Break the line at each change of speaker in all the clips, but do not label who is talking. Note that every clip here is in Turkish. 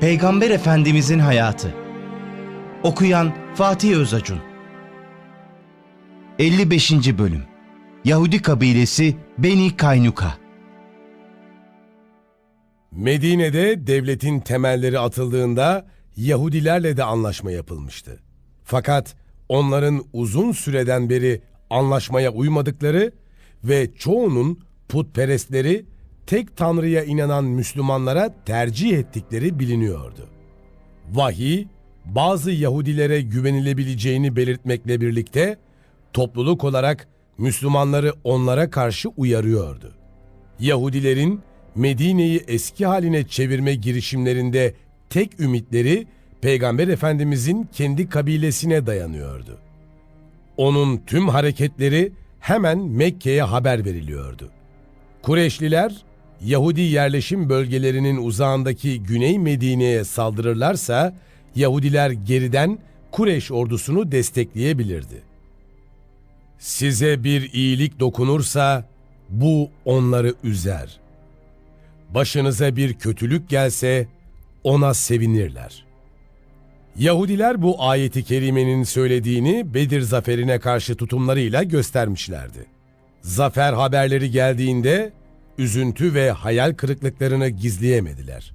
Peygamber Efendimizin hayatı. Okuyan Fatih Özacun. 55. bölüm. Yahudi kabilesi Beni Kaynuka.
Medine'de devletin temelleri atıldığında Yahudilerle de anlaşma yapılmıştı. Fakat onların uzun süreden beri anlaşmaya uymadıkları ve çoğunun putperestleri tek tanrıya inanan Müslümanlara tercih ettikleri biliniyordu. Vahiy, bazı Yahudilere güvenilebileceğini belirtmekle birlikte topluluk olarak Müslümanları onlara karşı uyarıyordu. Yahudilerin Medine'yi eski haline çevirme girişimlerinde tek ümitleri Peygamber Efendimizin kendi kabilesine dayanıyordu. Onun tüm hareketleri hemen Mekke'ye haber veriliyordu. Kureyşliler Yahudi yerleşim bölgelerinin uzağındaki Güney Medine'ye saldırırlarsa Yahudiler geriden Kureyş ordusunu destekleyebilirdi. Size bir iyilik dokunursa bu onları üzer. Başınıza bir kötülük gelse ona sevinirler. Yahudiler bu ayeti kerimenin söylediğini Bedir zaferine karşı tutumlarıyla göstermişlerdi. Zafer haberleri geldiğinde üzüntü ve hayal kırıklıklarını gizleyemediler.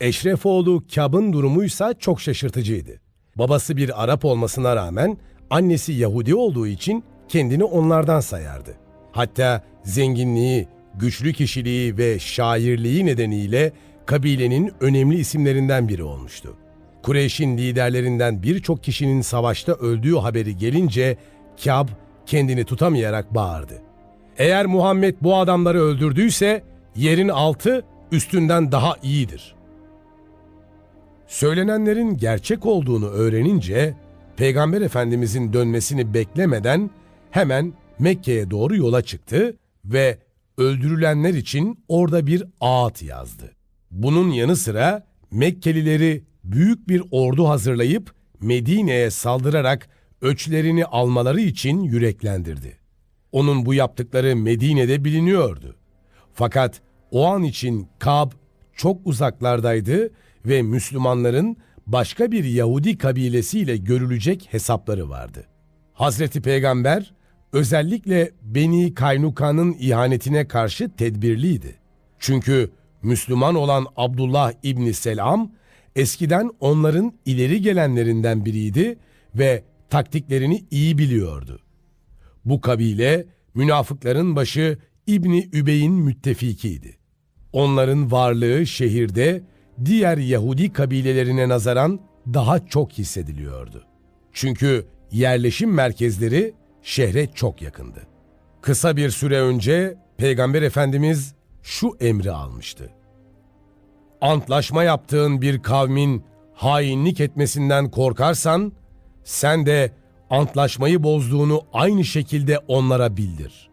Eşrefoğlu Kab'ın durumuysa çok şaşırtıcıydı. Babası bir Arap olmasına rağmen annesi Yahudi olduğu için kendini onlardan sayardı. Hatta zenginliği, güçlü kişiliği ve şairliği nedeniyle kabilenin önemli isimlerinden biri olmuştu. Kureyş'in liderlerinden birçok kişinin savaşta öldüğü haberi gelince Kâb kendini tutamayarak bağırdı. Eğer Muhammed bu adamları öldürdüyse yerin altı üstünden daha iyidir. Söylenenlerin gerçek olduğunu öğrenince Peygamber Efendimizin dönmesini beklemeden hemen Mekke'ye doğru yola çıktı ve öldürülenler için orada bir ağıt yazdı. Bunun yanı sıra Mekkelileri büyük bir ordu hazırlayıp Medine'ye saldırarak öçlerini almaları için yüreklendirdi. Onun bu yaptıkları Medine'de biliniyordu. Fakat o an için Kab çok uzaklardaydı ve Müslümanların başka bir Yahudi kabilesiyle görülecek hesapları vardı. Hazreti Peygamber özellikle Beni Kaynuka'nın ihanetine karşı tedbirliydi. Çünkü Müslüman olan Abdullah İbni Selam eskiden onların ileri gelenlerinden biriydi ve taktiklerini iyi biliyordu. Bu kabile münafıkların başı İbni Übey'in müttefikiydi. Onların varlığı şehirde diğer Yahudi kabilelerine nazaran daha çok hissediliyordu. Çünkü yerleşim merkezleri şehre çok yakındı. Kısa bir süre önce Peygamber Efendimiz şu emri almıştı. Antlaşma yaptığın bir kavmin hainlik etmesinden korkarsan, sen de antlaşmayı bozduğunu aynı şekilde onlara bildir.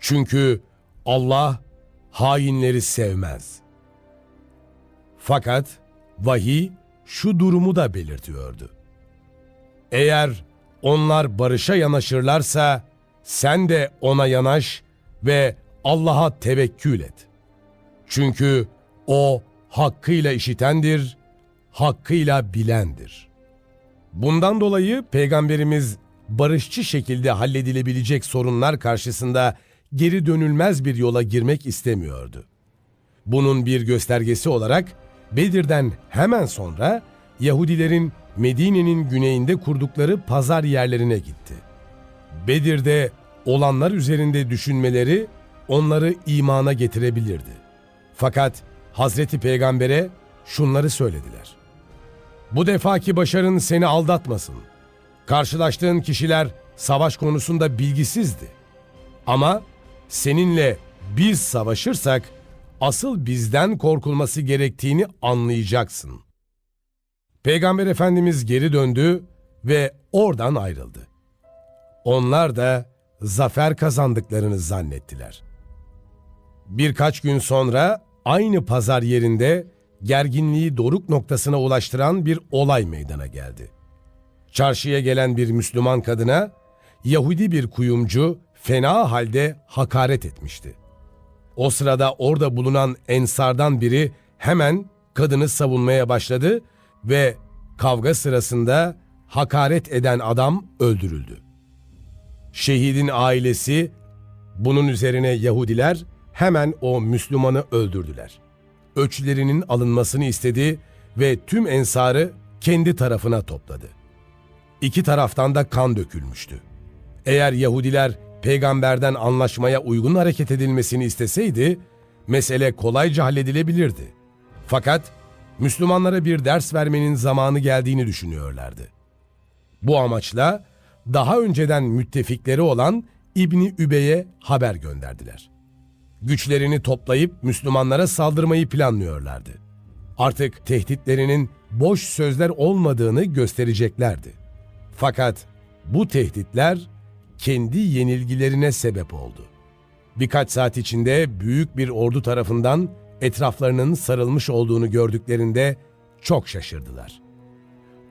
Çünkü Allah hainleri sevmez. Fakat vahiy şu durumu da belirtiyordu. Eğer onlar barışa yanaşırlarsa sen de ona yanaş ve Allah'a tevekkül et. Çünkü o hakkıyla işitendir, hakkıyla bilendir. Bundan dolayı peygamberimiz barışçı şekilde halledilebilecek sorunlar karşısında geri dönülmez bir yola girmek istemiyordu. Bunun bir göstergesi olarak Bedir'den hemen sonra Yahudilerin Medine'nin güneyinde kurdukları pazar yerlerine gitti. Bedir'de olanlar üzerinde düşünmeleri onları imana getirebilirdi. Fakat Hazreti Peygamber'e şunları söylediler. Bu defaki başarın seni aldatmasın. Karşılaştığın kişiler savaş konusunda bilgisizdi. Ama seninle biz savaşırsak asıl bizden korkulması gerektiğini anlayacaksın. Peygamber Efendimiz geri döndü ve oradan ayrıldı. Onlar da zafer kazandıklarını zannettiler. Birkaç gün sonra aynı pazar yerinde gerginliği doruk noktasına ulaştıran bir olay meydana geldi. Çarşıya gelen bir Müslüman kadına Yahudi bir kuyumcu fena halde hakaret etmişti. O sırada orada bulunan ensardan biri hemen kadını savunmaya başladı ve kavga sırasında hakaret eden adam öldürüldü. Şehidin ailesi bunun üzerine Yahudiler hemen o Müslümanı öldürdüler. Öçlerinin alınmasını istedi ve tüm ensarı kendi tarafına topladı. İki taraftan da kan dökülmüştü. Eğer Yahudiler peygamberden anlaşmaya uygun hareket edilmesini isteseydi, mesele kolayca halledilebilirdi. Fakat Müslümanlara bir ders vermenin zamanı geldiğini düşünüyorlardı. Bu amaçla daha önceden müttefikleri olan İbni Übey'e haber gönderdiler. Güçlerini toplayıp Müslümanlara saldırmayı planlıyorlardı. Artık tehditlerinin boş sözler olmadığını göstereceklerdi. Fakat bu tehditler kendi yenilgilerine sebep oldu. Birkaç saat içinde büyük bir ordu tarafından etraflarının sarılmış olduğunu gördüklerinde çok şaşırdılar.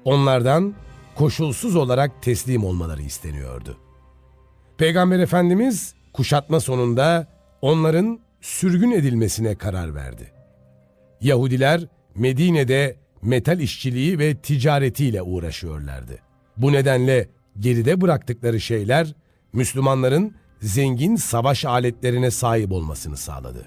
Onlardan koşulsuz olarak teslim olmaları isteniyordu. Peygamber Efendimiz kuşatma sonunda onların sürgün edilmesine karar verdi. Yahudiler Medine'de metal işçiliği ve ticaretiyle uğraşıyorlardı. Bu nedenle geride bıraktıkları şeyler Müslümanların zengin savaş aletlerine sahip olmasını sağladı.